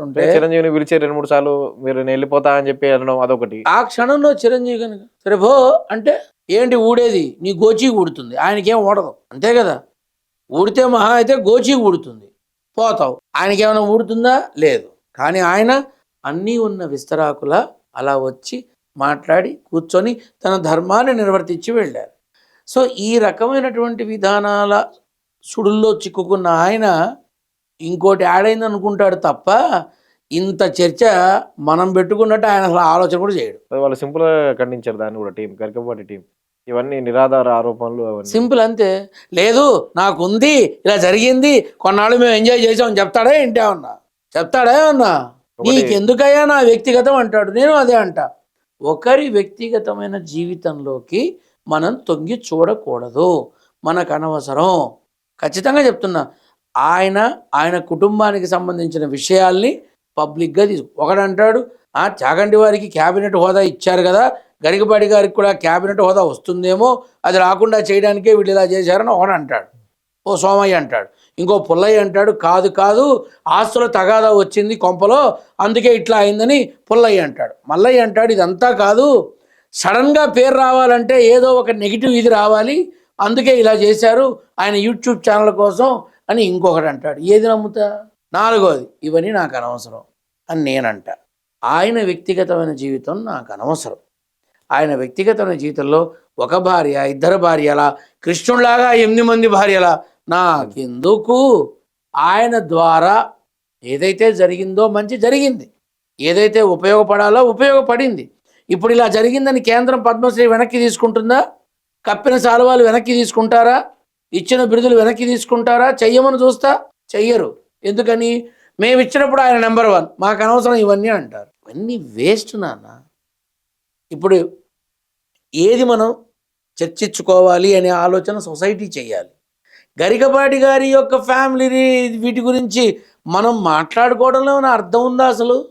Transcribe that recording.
ఉంటే చిరంజీవిని పిలిచి రెండు మూడు సార్లు మీరు నేను వెళ్ళిపోతా అని చెప్పి అనడం అదొకటి. ఆ క్షణంలో చిరంజీవి కనుక సరే భో అంటే ఏంటి ఊడేది? నీ గోచి ఊడుతుంది. ఆయనకేం ఊడదు. అంతే కదా? ఊడితే మహా అయితే గోచి ఊడుతుంది. పోతావు. ఆయనకేమైనా ఊడుతుందా? లేదు. కానీ ఆయన అన్నీ ఉన్న విస్తరాకుల అలా వచ్చి మాట్లాడి కూర్చొని తన ధర్మాన్ని నిర్వర్తించి వెళ్ళారు. సో ఈ రకమైనటువంటి విధానాల సుడుల్లో చిక్కుకున్న ఆయన ఇంకోటి యాడ్ అయింది అనుకుంటాడు తప్ప ఇంత చర్చ మనం పెట్టుకున్నట్టు ఆయన అసలు ఆలోచన కూడా చేయడు. వాళ్ళు సింపుల్ ఖండించారు దాన్ని కూడా టీం గరికపాటి టీం. ఇవన్నీ నిరాధార ఆరోపణలు సింపుల్ అంతే. లేదు నాకు ఉంది ఇలా జరిగింది కొన్నాళ్ళు మేము ఎంజాయ్ చేసాం చెప్తాడా ఏంటి అన్నా చెప్తాడా అన్నా ఒకటి- నీకెందుకయ్యా నా వ్యక్తిగతం అంటాడు. నేను అదే అంటా. ఒకరి వ్యక్తిగతమైన జీవితంలోకి మనం తొంగి చూడకూడదు. మనకు అనవసరం. ఖచ్చితంగా చెప్తున్నా. ఆయన ఆయన కుటుంబానికి సంబంధించిన విషయాల్ని పబ్లిక్గా తీసుకు ఒకడంటాడు "ఆ, చాగంటి వారికి క్యాబినెట్ హోదా ఇచ్చారు కదా గరికపాటి గారికి కూడా క్యాబినెట్ హోదా వస్తుందేమో అది రాకుండా చేయడానికే వీళ్ళు ఇలా చేశారని ఒకడు అంటాడు ఓ సోమయ్య అంటాడు. ఇంకో పుల్లయ్య అంటాడు కాదు కాదు ఆస్తుల తగాదా వచ్చింది కొంపలో అందుకే ఇట్లా అయిందని పుల్లయ్య అంటాడు. మల్లయ్య అంటాడు ఇదంతా కాదు సడన్గా పేరు రావాలంటే ఏదో ఒక నెగిటివ్ ఇది రావాలి అందుకే ఇలా చేశారు ఆయన యూట్యూబ్ ఛానల్ కోసం అని ఇంకొకటి అంటాడు. ఏది నమ్ముతా? నాలుగోది ఇవన్నీ నాకు అనవసరం అని నేనంట. ఆయన వ్యక్తిగతమైన జీవితం నాకు అనవసరం. ఆయన వ్యక్తిగతమైన జీవితంలో ఒక భార్య ఇద్దరు భార్యల కృష్ణుడిలాగా ఎనిమిది మంది భార్యల నాకెందుకు? ఆయన ద్వారా ఏదైతే జరిగిందో మంచి జరిగింది. ఏదైతే ఉపయోగపడాలో ఉపయోగపడింది. ఇప్పుడు ఇలా జరిగిందని కేంద్రం పద్మశ్రీ వెనక్కి తీసుకుంటుందా? కప్పిన సాలువాలు వెనక్కి తీసుకుంటారా? ఇచ్చిన బిరుదులు వెనక్కి తీసుకుంటారా? చెయ్యమని చూస్తా? చెయ్యరు. ఎందుకని? మేము ఇచ్చినప్పుడు ఆయన నెంబర్ వన్ మాకు అనవసరం ఇవన్నీ అంటారు. ఇవన్నీ వేస్ట్ నాన్న. ఇప్పుడు ఏది మనం చర్చించుకోవాలి అనే ఆలోచన సొసైటీ చేయాలి. గరికపాటి గారి యొక్క ఫ్యామిలీని వీటి గురించి మనం మాట్లాడుకోవడంలో ఏమైనా అర్థం ఉందా అసలు?